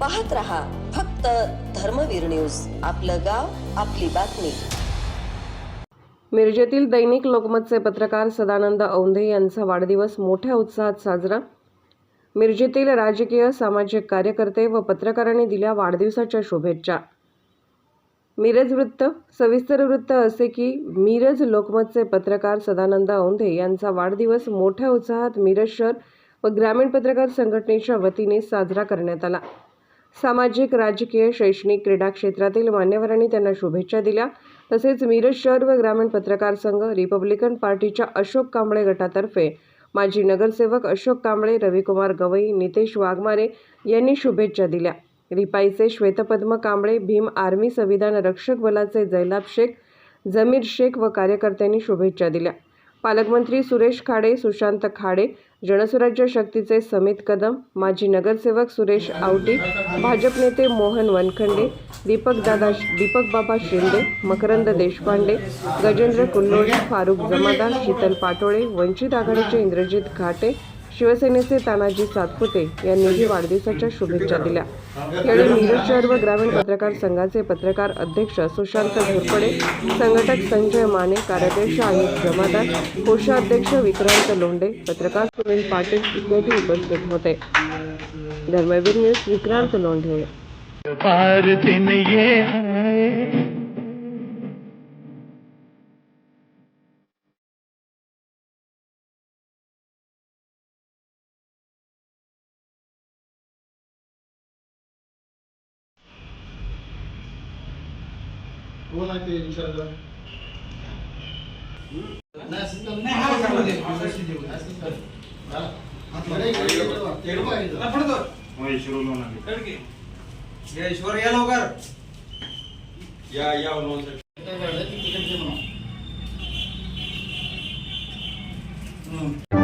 पाहत रहा फक्त धर्मवीर न्यूज. आपलं गाव आपली बातमी. मिरजेतील दैनिक लोकमतचे पत्रकार सदानंद औंधे यांचा वाढदिवस मोठ्या उत्साहात साजरा. मिरजेतील राजकीय सामाजिक कार्यकर्ते व पत्रकारांनी दिल्या वाढदिवसाच्या शुभेच्छा. मिरज वृत्त सविस्तर वृत्त असे की मिरज लोकमतचे पत्रकार सदानंद औंधे यांचा वाढदिवस मोठ्या उत्साहात मिरज शहर व ग्रामीण पत्रकार संघटनेच्या वतीने साजरा करण्यात आला. सामाजिक राजकीय शैक्षणिक क्रीडा क्षेत्रातील मान्यवरांनी त्यांना शुभेच्छा दिल्या. तसेच मिरज शहर व ग्रामीण पत्रकार संघ रिपब्लिकन पार्टीच्या अशोक कांबळे गटातर्फे माजी नगरसेवक अशोक कांबळे रविकुमार गवई नितेश वाघमारे यांनी शुभेच्छा दिल्या. रिपाईचे श्वेतपद्म कांबळे भीम आर्मी संविधान रक्षक बलाचे जैलाब शेख जमीर शेख व कार्यकर्त्यांनी शुभेच्छा दिल्या. पालकमंत्री सुरेश खाडे सुशांत खाडे जनसुराज्य शक्तीचे समित कदम माजी नगरसेवक सुरेश आवटी भाजप नेते मोहन वनखंडे दीपक दादा दीपक बाबा शिंदे मकरंद देशपांडे गजेंद्र कुल्लोळे फारुख जमादार शीतल पाटोळे वंचित आघाडीचे इंद्रजित घाटे शिवसेनेचे तानाजी सातपुते यांनीही वाढदिवसाच्या शुभेच्छा दिल्या. यावेळी मिरज शहर व ग्रामीण पत्रकार संघाचे पत्रकार अध्यक्ष सुशांत घोरपडे संघटक संजय माने कार्याध्यक्ष आयुष जमादार कोषाध्यक्ष विक्रांत लोंढे पत्रकार सुनील पाटील इत्यादी उपस्थित होते. धर्मवीर न्यूज विक्रांत लोंढे. कोण आहे ते. विचारलं ईश्वर या लवकर. या या हम्म.